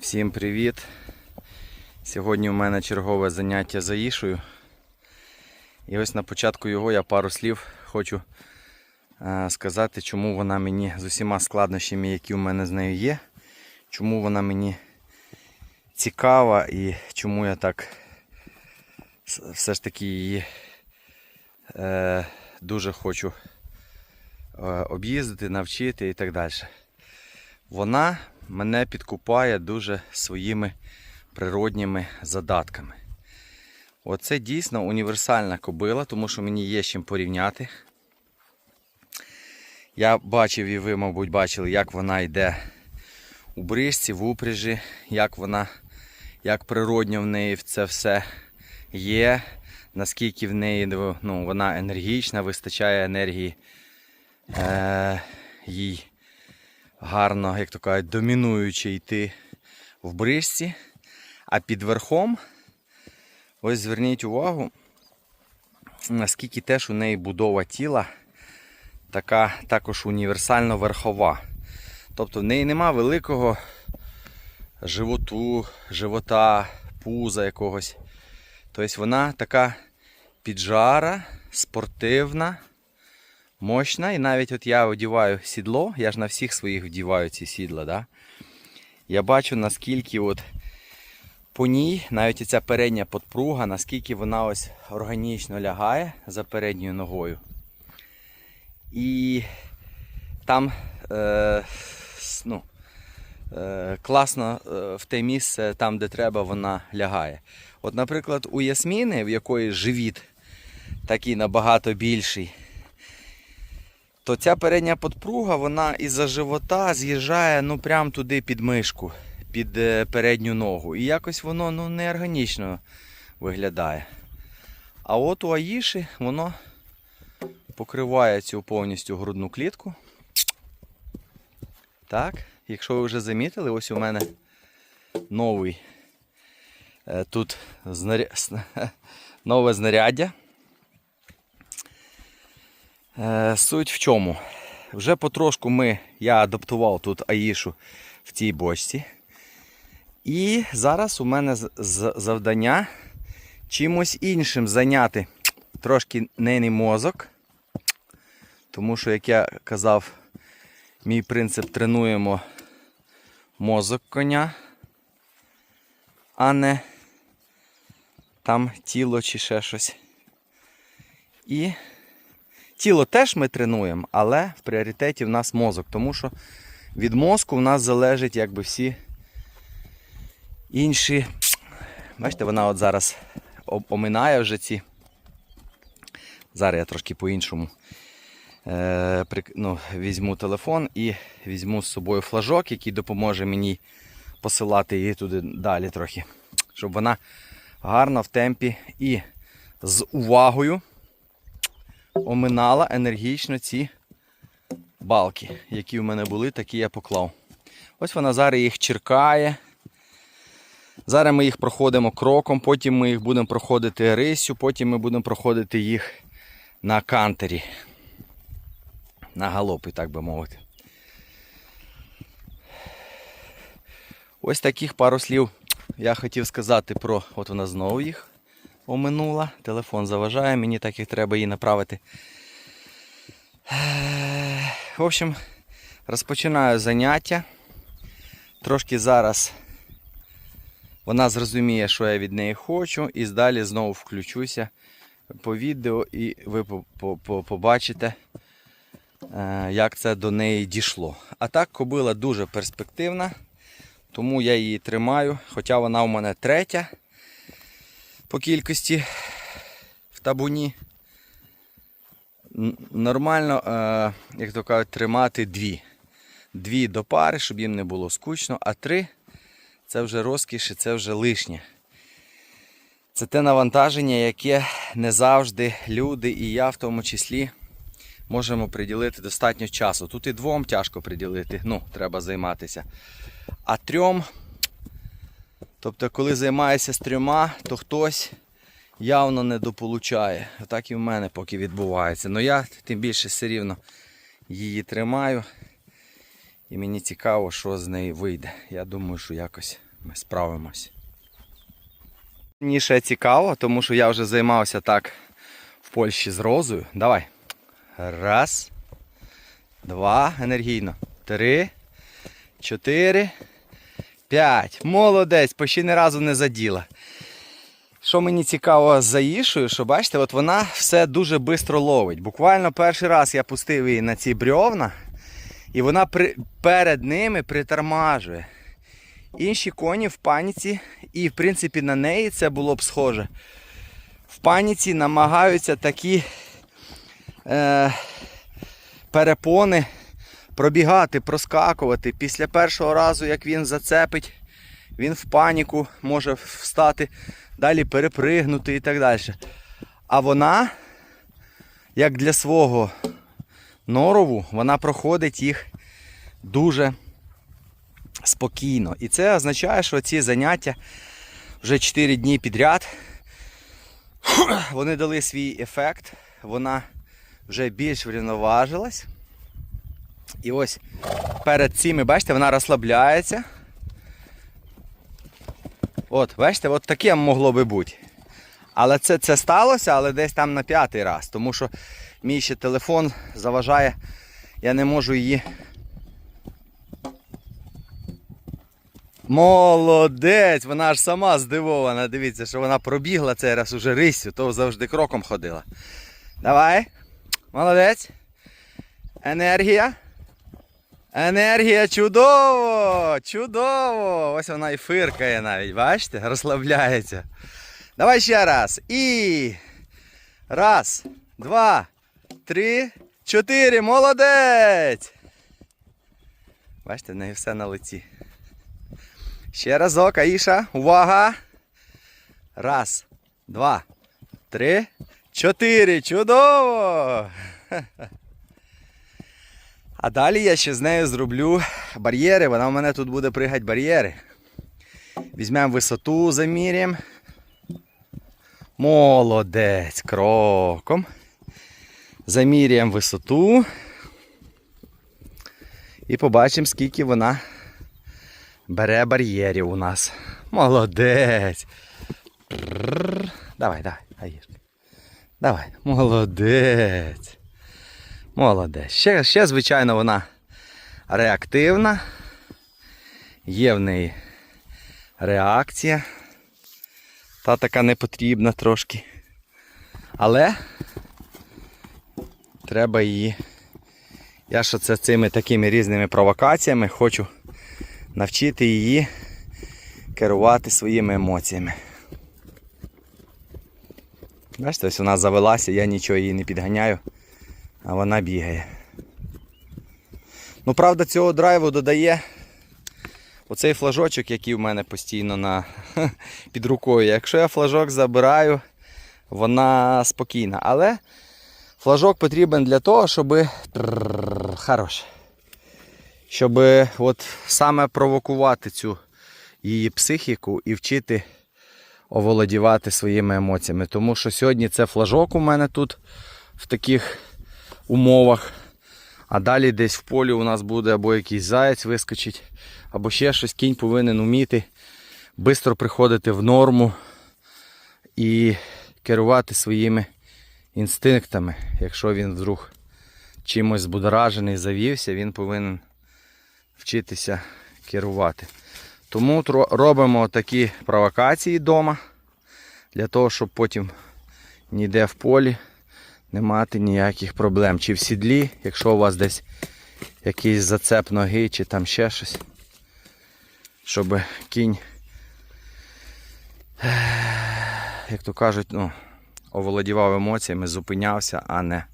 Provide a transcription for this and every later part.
Всім привіт! Сьогодні у мене чергове заняття за Ішою. І ось на початку його я пару слів хочу е, сказати, чому вона мені з усіма складнощами, які у мене з нею є, чому вона мені цікава і чому я так все ж таки її е, дуже хочу е, об'їздити, навчити і так далі. Вона мене підкупає дуже своїми природніми задатками. Оце дійсно універсальна кобила, тому що мені є з чим порівняти. Я бачив і ви, мабуть, бачили, як вона йде у брижці, в упряжі, як вона, як природньо в неї це все є, наскільки в неї ну, вона енергічна, вистачає енергії е, їй гарно, як то кажуть, домінуючи йти в брижці. А під верхом, ось зверніть увагу, наскільки теж у неї будова тіла така також універсально верхова. Тобто в неї нема великого животу, живота, пуза якогось. Тобто вона така піджара, спортивна, мощна. І навіть от я одіваю сідло, я ж на всіх своїх вдіваю ці сідла. Да? Я бачу, наскільки от по ній, навіть ця передня подпруга, наскільки вона ось органічно лягає за передньою ногою. І там е, ну, е, класно е, в те місце, там, де треба, вона лягає. От, наприклад, у Ясміни, в якої живіт такий набагато більший, то ця передня подпруга, вона із-за живота з'їжджає ну прямо туди під мишку, під е, передню ногу. І якось воно ну, неорганічно виглядає. А от у Аїші воно покриває цю повністю грудну клітку. Так, якщо ви вже замітили, ось у мене новий е, тут знаря... нове знаряддя. Е, Суть в чому? Вже потрошку ми, я адаптував тут Аїшу в цій бочці. І зараз у мене завдання чимось іншим зайняти трошки нейний мозок. Тому що, як я казав, мій принцип тренуємо мозок коня, а не там тіло чи ще щось. І Тіло теж ми тренуємо, але в пріоритеті в нас мозок, тому що від мозку в нас залежать якби всі інші. Бачите, вона от зараз оминає вже ці. Зараз я трошки по-іншому е, ну, візьму телефон і візьму з собою флажок, який допоможе мені посилати її туди далі трохи. Щоб вона гарно в темпі і з увагою оминала енергічно ці балки, які в мене були, такі я поклав. Ось вона зараз їх черкає. Зараз ми їх проходимо кроком, потім ми їх будемо проходити рисю, потім ми будемо проходити їх на кантері. На галопи, так би мовити. Ось таких пару слів я хотів сказати про. От вона знову їх оминула. Телефон заважає, мені так як треба її направити. В общем, розпочинаю заняття. Трошки зараз вона зрозуміє, що я від неї хочу, і далі знову включуся по відео, і ви по- по- по- побачите, е, як це до неї дійшло. А так, кобила дуже перспективна, тому я її тримаю, хоча вона у мене третя по кількості в табуні. Нормально, е, як то кажуть, тримати дві. Дві до пари, щоб їм не було скучно, а три це вже розкіш і це вже лишнє. Це те навантаження, яке не завжди люди, і я в тому числі, можемо приділити достатньо часу. Тут і двом тяжко приділити, ну, треба займатися. А трьом Тобто, коли займаєшся з трьома, то хтось явно недополучає. Так і в мене поки відбувається. Ну я тим більше все рівно її тримаю. І мені цікаво, що з неї вийде. Я думаю, що якось ми справимось. Мені ще цікаво, тому що я вже займався так в Польщі з розою. Давай. Раз. Два. Енергійно. Три. Чотири. П'ять. Молодець, почти ні разу не заділа. Що мені цікаво з Аїшою, що бачите, от вона все дуже швидко ловить. Буквально перший раз я пустив її на ці брьовна, і вона при, перед ними притормажує. Інші коні в паніці, і в принципі на неї це було б схоже. В паніці намагаються такі е, перепони пробігати, проскакувати. Після першого разу, як він зацепить, він в паніку може встати, далі перепригнути і так далі. А вона, як для свого норову, вона проходить їх дуже спокійно. І це означає, що ці заняття вже 4 дні підряд. Вони дали свій ефект, вона вже більш врівноважилась. І ось перед цими, бачите, вона розслабляється. От, бачите, от таке могло би бути. Але це, це сталося, але десь там на п'ятий раз, тому що мій ще телефон заважає, я не можу її. Молодець! Вона ж сама здивована. Дивіться, що вона пробігла цей раз уже риссю, то завжди кроком ходила. Давай. Молодець. Енергія. Енергія чудово! Чудово! Ось вона і фиркає навіть, бачите? Розслабляється. Давай ще раз. І. Раз, два, три, чотири. Молодець! Бачите, в неї все на лиці. Ще разок, Аїша. Увага! Раз, два, три, чотири. Чудово! А далі я ще з нею зроблю бар'єри. Вона в мене тут буде пригати бар'єри. Візьмемо висоту, заміряємо. Молодець кроком. Заміряємо висоту. І побачимо, скільки вона бере бар'єрів у нас. Молодець. Давай, давай. Давай, молодець. Молодець. Ще, ще, звичайно, вона реактивна. Є в неї реакція. Та така не потрібна трошки. Але треба її. Я що це цими такими різними провокаціями хочу навчити її керувати своїми емоціями. Бачите, ось вона завелася, я нічого її не підганяю, а вона бігає. Ну, правда, цього драйву додає оцей флажочок, який в мене постійно на, під рукою. Якщо я флажок забираю, вона спокійна. Але флажок потрібен для того, щоб. Хорош. Щоб от саме провокувати цю її психіку і вчити оволодівати своїми емоціями. Тому що сьогодні це флажок у мене тут в таких умовах. А далі десь в полі у нас буде або якийсь заяць вискочить, або ще щось кінь повинен вміти швидко приходити в норму і керувати своїми інстинктами. Якщо він вдруг чимось збудоражений, завівся, він повинен вчитися керувати. Тому робимо такі провокації вдома, для того, щоб потім ніде в полі не мати ніяких проблем. Чи в сідлі, якщо у вас десь якийсь зацеп ноги, чи там ще щось. Щоб кінь, як то кажуть, ну, оволодівав емоціями, зупинявся, а не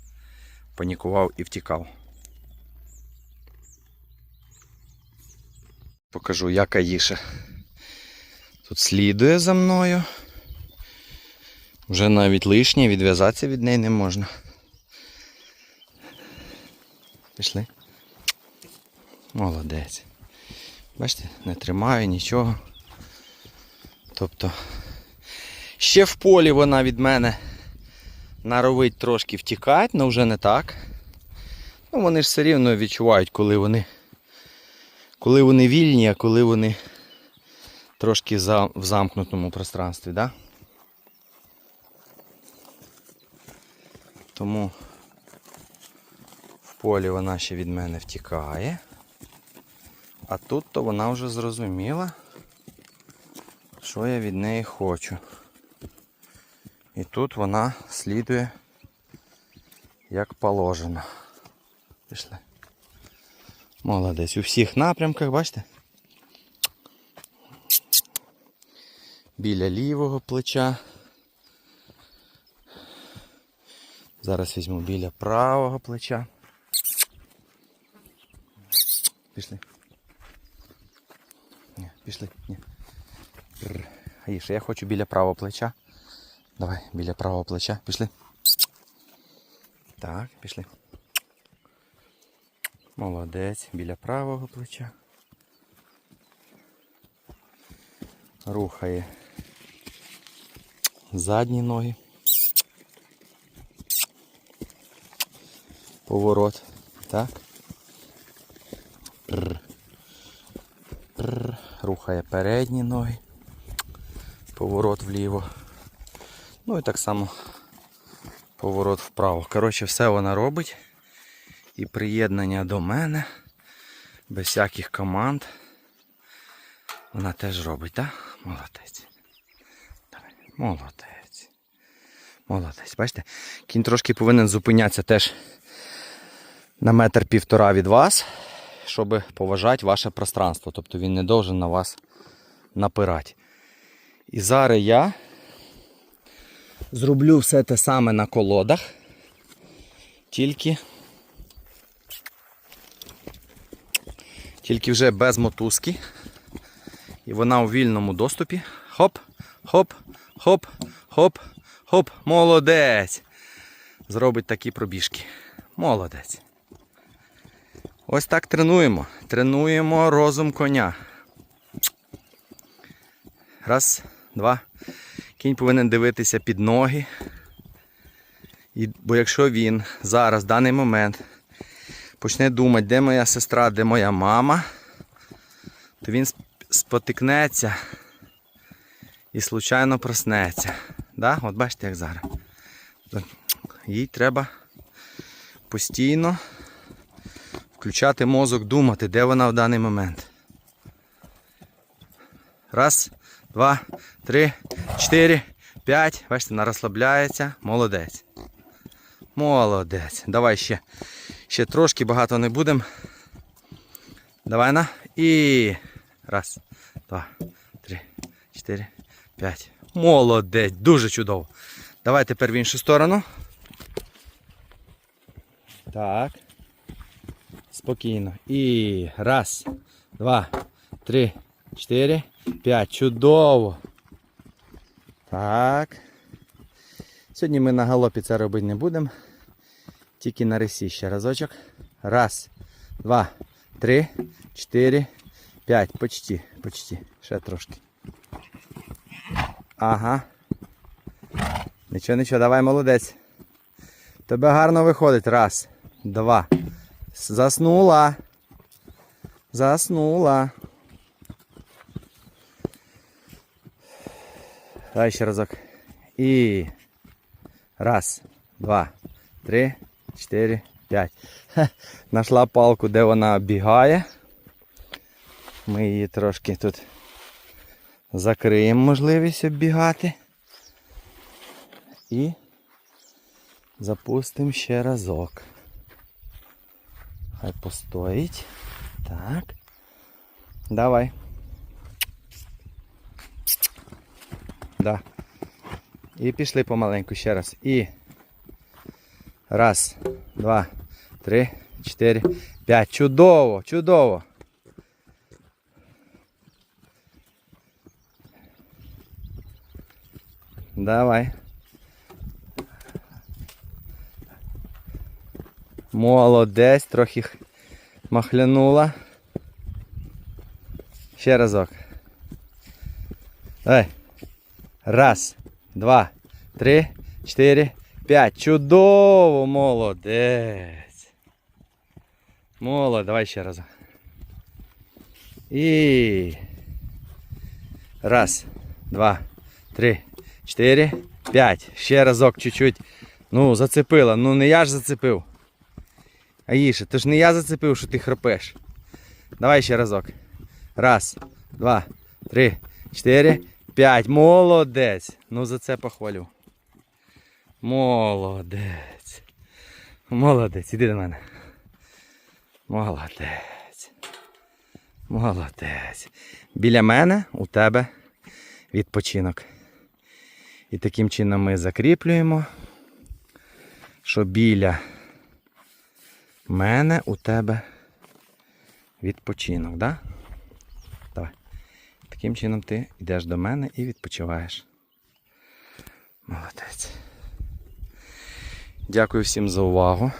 панікував і втікав. Покажу, як Аїша тут слідує за мною. Вже навіть лишнє, відв'язатися від неї не можна. Пішли. Молодець. Бачите, не тримаю нічого. Тобто ще в полі вона від мене наровить трошки втікати, але вже не так. Ну, вони ж все рівно відчувають, коли вони, коли вони вільні, а коли вони трошки в замкнутому пространстві, да? Тому в полі вона ще від мене втікає. А тут то вона вже зрозуміла, що я від неї хочу. І тут вона слідує як положено. Пішли. Молодець. У всіх напрямках, бачите? Біля лівого плеча. Зараз візьму біля правого плеча. Пішли. Ні, пішли. Ні. Аїша, я хочу біля правого плеча. Давай, біля правого плеча. Пішли. Так, пішли. Молодець, біля правого плеча. Рухає задні ноги. Поворот. Так. Прр. Прр. Рухає передні ноги. Поворот вліво. Ну і так само поворот вправо. Коротше, все вона робить. І приєднання до мене без всяких команд. Вона теж робить, так? Молодець. Давай. Молодець. Молодець. Бачите? Кінь трошки повинен зупинятися теж на метр півтора від вас, щоб поважати ваше пространство. Тобто він не должен на вас напирати. І зараз я зроблю все те саме на колодах, тільки, тільки вже без мотузки. І вона у вільному доступі. Хоп, хоп, хоп, хоп, хоп. Молодець. Зробить такі пробіжки. Молодець. Ось так тренуємо. Тренуємо розум коня. Раз, два. Кінь повинен дивитися під ноги. І, бо якщо він зараз, в даний момент, почне думати, де моя сестра, де моя мама, то він спотикнеться і случайно проснеться. Да? От бачите, як зараз. Їй треба постійно включати мозок, думати, де вона в даний момент. Раз, два, три, чотири, п'ять. Бачите, вона розслабляється. Молодець. Молодець. Давай ще. Ще трошки багато не будемо. Давай на. І. Раз, два, три, чотири, п'ять. Молодець. Дуже чудово. Давай тепер в іншу сторону. Так. Спокійно. І раз, два, три, чотири, п'ять. Чудово. Так. Сьогодні ми на галопі це робити не будемо. Тільки на рисі ще разочок. Раз, два, три, чотири, п'ять. Почти, почти. Ще трошки. Ага. Нічого, нічого, давай молодець. Тебе гарно виходить. Раз, два. Заснула. Заснула. Давай ще разок. І. Раз, два, три, чотири, п'ять. Нашла палку, де вона бігає. Ми її трошки тут закриємо можливість оббігати. І запустимо ще разок. Хай постоїть. Так. Давай. Да. І пішли помаленьку ще раз. І. Раз, два, три, чотири, п'ять. Чудово, чудово. Давай. Молодець, трохи махлянула. Ще разок. Давай. Раз, два, три, чотири, п'ять. Чудово, молодець. Молодець, давай ще раз. І. Раз, два, три, чотири, п'ять. Ще разок чуть-чуть. Ну, зацепила. Ну не я ж зацепив. Аїша, то ж не я зацепив, що ти храпеш. Давай ще разок. Раз, два, три, чотири, п'ять. Молодець. Ну за це похвалю. Молодець. Молодець, іди до мене. Молодець. Молодець. Біля мене у тебе відпочинок. І таким чином ми закріплюємо, що біля мене у тебе відпочинок, да? Давай. Таким чином ти йдеш до мене і відпочиваєш. Молодець. Дякую всім за увагу.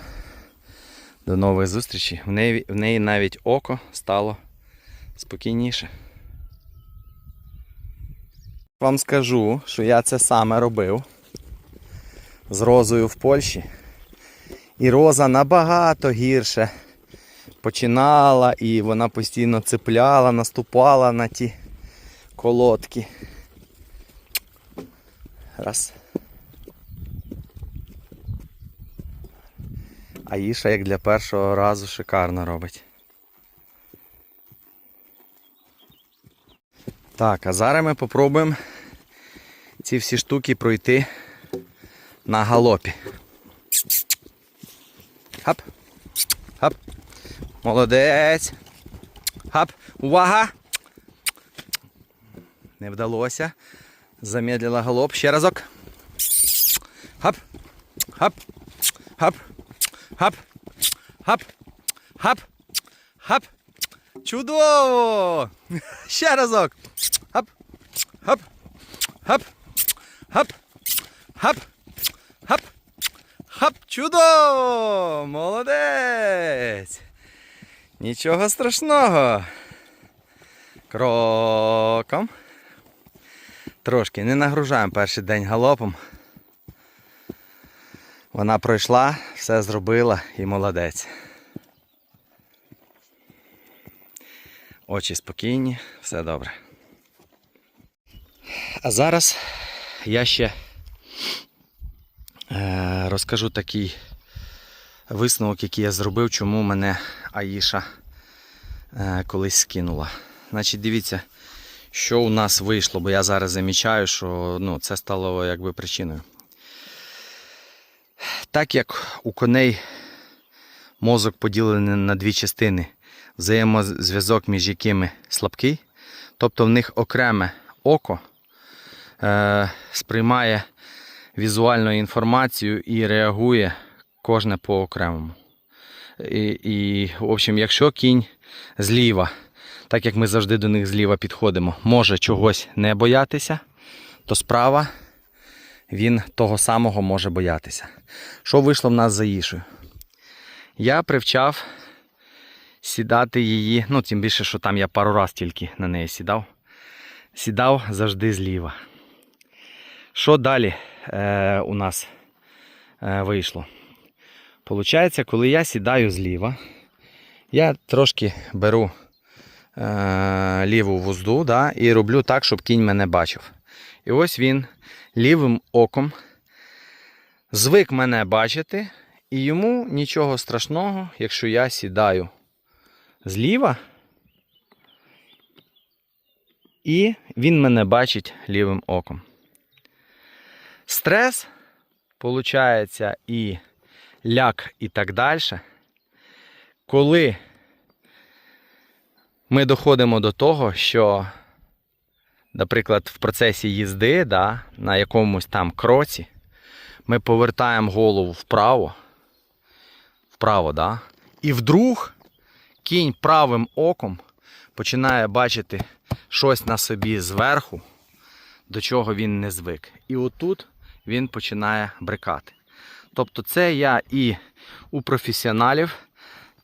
До нових зустрічей. В неї, в неї навіть око стало спокійніше. Вам скажу, що я це саме робив з розою в Польщі. І роза набагато гірше починала і вона постійно цепляла, наступала на ті колодки. Раз. А Іша як для першого разу шикарно робить. Так, а зараз ми попробуємо ці всі штуки пройти на галопі. Хап. Хап. Молодець. Хап. Увага! Не вдалося. Замедлила галоп. Ще разок. Хап. Хап. Хап. Хап. Хап. Хап. Хап. Чудово! Ще разок. Хап. Хап. Хап. Хап. Хап. Хап. Хап. Чудово! Молодець! Нічого страшного. Кроком. Трошки не нагружаємо перший день галопом. Вона пройшла, все зробила і молодець. Очі спокійні, все добре. А зараз я ще е, розкажу такий висновок, який я зробив, чому мене Аїша е, колись скинула. Значить, дивіться, що у нас вийшло, бо я зараз замічаю, що ну, це стало якби причиною. Так як у коней мозок поділений на дві частини, взаємозв'язок між якими слабкий, тобто в них окреме око е, сприймає візуальну інформацію і реагує кожне по окремому. І, і, в общем, якщо кінь зліва, так як ми завжди до них зліва підходимо, може чогось не боятися, то справа він того самого може боятися. Що вийшло в нас за Ішою? Я привчав сідати її, ну тим більше, що там я пару раз тільки на неї сідав. Сідав завжди зліва. Що далі е, у нас е, вийшло? Получається, коли я сідаю зліва, я трошки беру е, ліву вузду да, і роблю так, щоб кінь мене бачив. І ось він лівим оком звик мене бачити, і йому нічого страшного, якщо я сідаю зліва, і він мене бачить лівим оком. Стрес, получається, і ляк, і так далі. Коли ми доходимо до того, що, наприклад, в процесі їзди да, на якомусь там кроці, ми повертаємо голову вправо, вправо, да, і вдруг кінь правим оком починає бачити щось на собі зверху, до чого він не звик. І отут він починає брикати. Тобто це я і у професіоналів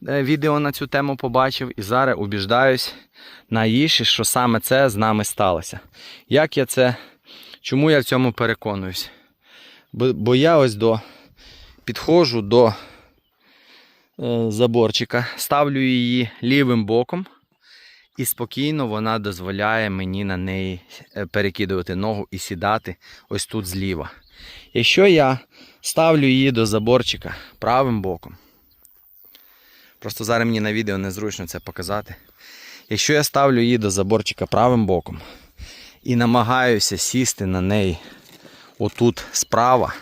е, відео на цю тему побачив, і зараз убіждаюсь на Іші, що саме це з нами сталося. Як я це, чому я в цьому переконуюсь? Бо, бо я ось до підходжу до е, заборчика, ставлю її лівим боком. І спокійно вона дозволяє мені на неї е, перекидувати ногу і сідати ось тут зліва. Якщо я ставлю її до заборчика правим боком, просто зараз мені на відео незручно це показати. Якщо я ставлю її до заборчика правим боком і намагаюся сісти на неї отут справа,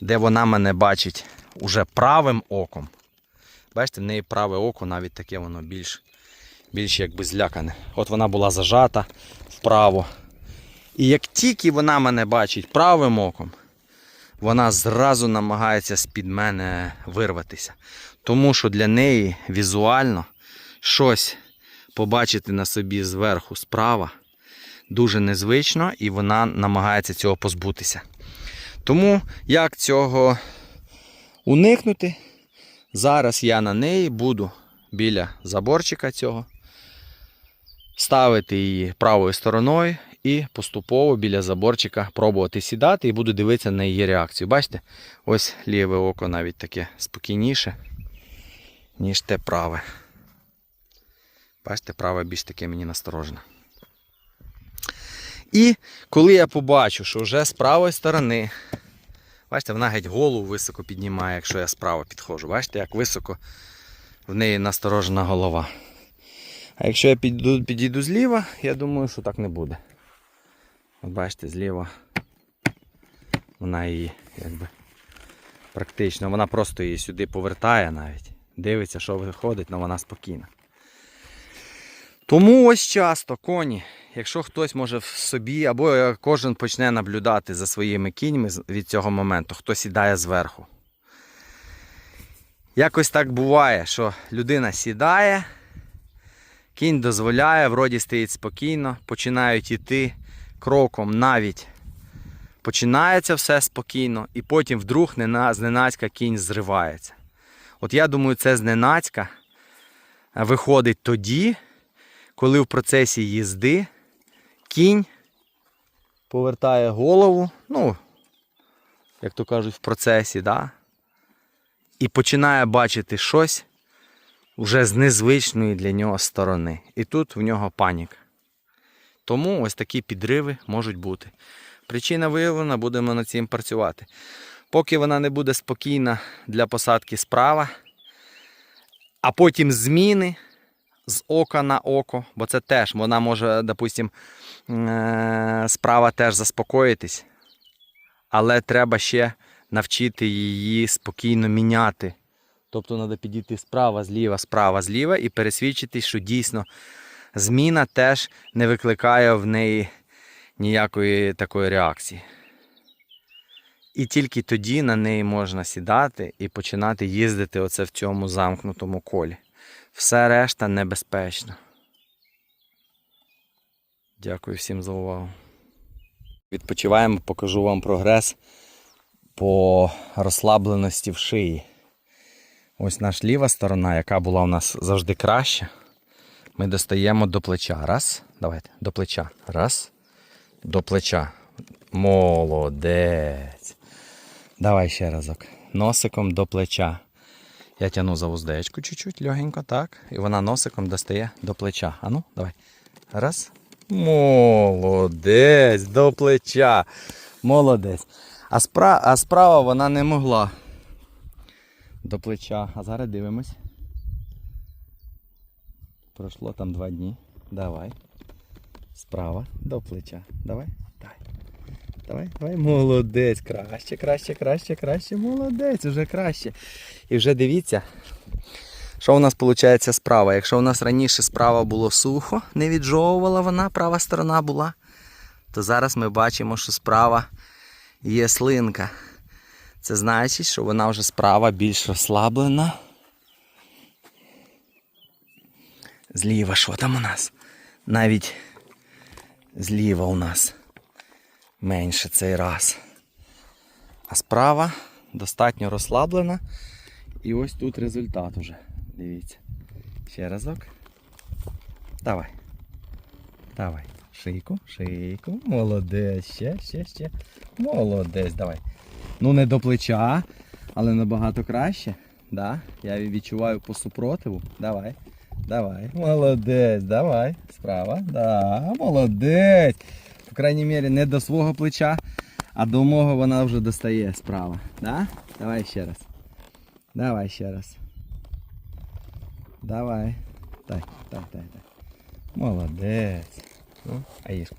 де вона мене бачить уже правим оком. Бачите, в неї праве око навіть таке воно більш, більш якби злякане. От вона була зажата вправо. І як тільки вона мене бачить правим оком, вона зразу намагається з-під мене вирватися. Тому що для неї візуально щось побачити на собі зверху справа дуже незвично і вона намагається цього позбутися. Тому як цього уникнути? Зараз я на неї буду біля заборчика цього ставити її правою стороною і поступово біля заборчика пробувати сідати і буду дивитися на її реакцію. Бачите, ось ліве око навіть таке спокійніше, ніж те праве. Бачите, праве більш таке мені насторожене. І коли я побачу, що вже з правої сторони, бачите, вона геть голову високо піднімає, якщо я справа підходжу. Бачите, як високо в неї насторожена голова. А якщо я підійду, підійду зліва, я думаю, що так не буде. От бачите, зліва вона її якби практично, вона просто її сюди повертає навіть. Дивиться, що виходить, але вона спокійна. Тому ось часто коні, якщо хтось може в собі, або кожен почне наблюдати за своїми кіньми від цього моменту, хто сідає зверху. Якось так буває, що людина сідає, кінь дозволяє, вроді стоїть спокійно, починають йти кроком навіть. Починається все спокійно, і потім вдруг зненацька кінь зривається. От я думаю, це зненацька виходить тоді, коли в процесі їзди кінь повертає голову, ну, як то кажуть, в процесі, да? і починає бачити щось вже з незвичної для нього сторони. І тут в нього паніка. Тому ось такі підриви можуть бути. Причина виявлена, будемо над цим працювати. Поки вона не буде спокійна для посадки справа, а потім зміни з ока на око, бо це теж вона може, допустим, е, справа теж заспокоїтись, але треба ще навчити її спокійно міняти. Тобто треба підійти справа, зліва, справа, зліва і пересвідчитись, що дійсно зміна теж не викликає в неї ніякої такої реакції. І тільки тоді на неї можна сідати і починати їздити оце в цьому замкнутому колі. Все решта небезпечно. Дякую всім за увагу. Відпочиваємо, покажу вам прогрес по розслабленості в шиї. Ось наша ліва сторона, яка була у нас завжди краща. Ми достаємо до плеча. Раз. Давайте, до плеча. Раз. До плеча. Молодець. Давай ще разок. Носиком до плеча. Я тяну за вуздечку чуть-чуть, легенько, так. І вона носиком достає до плеча. А ну, давай. Раз. Молодець, до плеча. Молодець. А, спра... а справа вона не могла. До плеча. А зараз дивимось. Пройшло там два дні. Давай. Справа до плеча. Давай. Давай. Давай, давай. Молодець. Краще, краще, краще, краще. Молодець, уже краще. І вже дивіться, що у нас виходить справа. Якщо у нас раніше справа було сухо, не віджовувала вона, права сторона була, то зараз ми бачимо, що справа є слинка. Це значить, що вона вже справа більш розслаблена. Зліва, що там у нас? Навіть зліва у нас менше цей раз. А справа достатньо розслаблена. І ось тут результат уже. Дивіться. Ще разок. Давай. Давай. Шийку, шийку. Молодець. Ще, ще, ще. Молодець, давай. Ну не до плеча, але набагато краще. Да? Я відчуваю по супротиву. Давай. Давай. Молодець, давай. Справа. Да, молодець. По крайній мірі, не до свого плеча, а до мого вона вже достає справа. Да? Давай ще раз. Давай ще раз. Давай. Так, так, так, так. Молодець. Ну, Аїшка.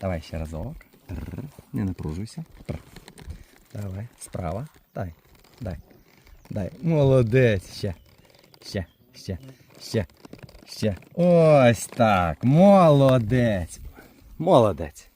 Давай ще разок. Тррр. Не напружуйся. Тррр. Давай. Справа. Дай. Дай. Дай. Молодець. Ще. Ще. Ще. Ще. Ще. Ось так. Молодець. Молодець.